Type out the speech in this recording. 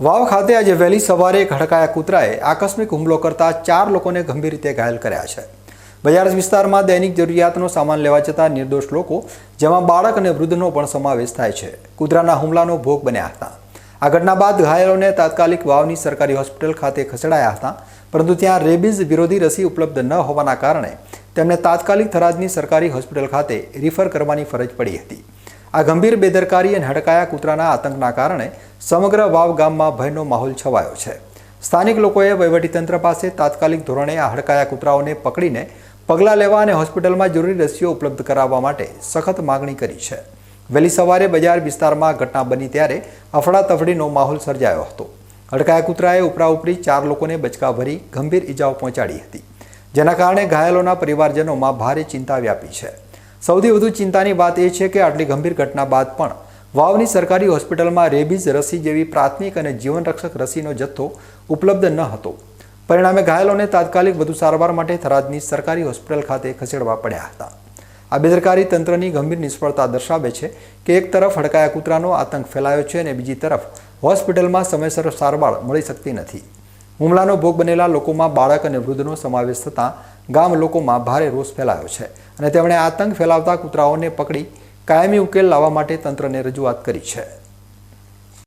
વાવ ખાતે આજે વહેલી સવારે એક હડકાયા કૂતરાએ આકસ્મિક હુમલો કરતા ચાર લોકોને ગંભીર રીતે ઘાયલ કર્યા છે. બજાર વિસ્તારમાં દૈનિક જરૂરિયાતનો સામાન લેવા જતા નિર્દોષ લોકો, જેમાં બાળક અને વૃદ્ધનો પણ સમાવેશ થાય છે. કૂતરાના હુમલાનો ભોગ બન્યા હતા. આ ઘટના બાદ ઘાયલોને તાત્કાલિક વાવની સરકારી હોસ્પિટલ ખાતે ખસેડાયા હતા, પરંતુ ત્યાં રેબીઝ વિરોધી રસી ઉપલબ્ધ ન હોવાના કારણે તેમને તાત્કાલિક થરાદની સરકારી હોસ્પિટલ ખાતે રિફર કરવાની ફરજ પડી હતી. આ ગંભીર બેદરકારી અને હડકાયા કૂતરાના આતંકના કારણે સમગ્ર વાવ ગામમાં ભયનો માહોલ છવાયો છે. સ્થાનિક લોકોએ વહીવટીતંત્ર પાસે તાત્કાલિક ધોરણે આ હડકાયા કૂતરાઓને પકડીને પગલાં લેવા અને હોસ્પિટલમાં જરૂરી રસીઓ ઉપલબ્ધ કરાવવા માટે સખત માગણી કરી છે. વહેલી સવારે બજાર વિસ્તારમાં ઘટના બની ત્યારે અફડાતફડીનો માહોલ સર્જાયો હતો. હડકાયા કૂતરાએ ઉપરાઉપરી ચાર લોકોને બચકા ભરી ગંભીર ઈજાઓ પહોંચાડી હતી. જેના કારણે ઘાયલોના પરિવારજનોમાં ભારે ચિંતા વ્યાપી છે. સૌથી વધુ ચિંતાની વાત એ છે કે આટલી ગંભીર ઘટના બાદ પણ વાવની સરકારી હોસ્પિટલમાં રેબીઝ રસી જેવી પ્રાથમિક અને જીવનરક્ષક રસીનો જથ્થો ઉપલબ્ધ ન હતો. પરિણામે ઘાયલોને તાત્કાલિક વધુ સારવાર માટે થરાદની સરકારી હોસ્પિટલ ખાતે ખસેડવા પડ્યા હતા. આ બેદરકારી તંત્રની ગંભીર નિષ્ફળતા દર્શાવે છે કે એક તરફ હડકાયા કૂતરાનો આતંક ફેલાયો છે અને બીજી તરફ હોસ્પિટલમાં સમયસર સારવાર મળી શકતી નથી. હુમલાનો ભોગ બનેલા લોકોમાં બાળક અને વૃદ્ધનો સમાવેશ થતાં ગામ લોકોમાં ભારે રોષ ફેલાયો છે અને તેમણે આતંક ફેલાવતા કૂતરાઓને પકડી કાયમી ઉકેલ લાવવા માટે તંત્રને રજૂઆત કરી છે.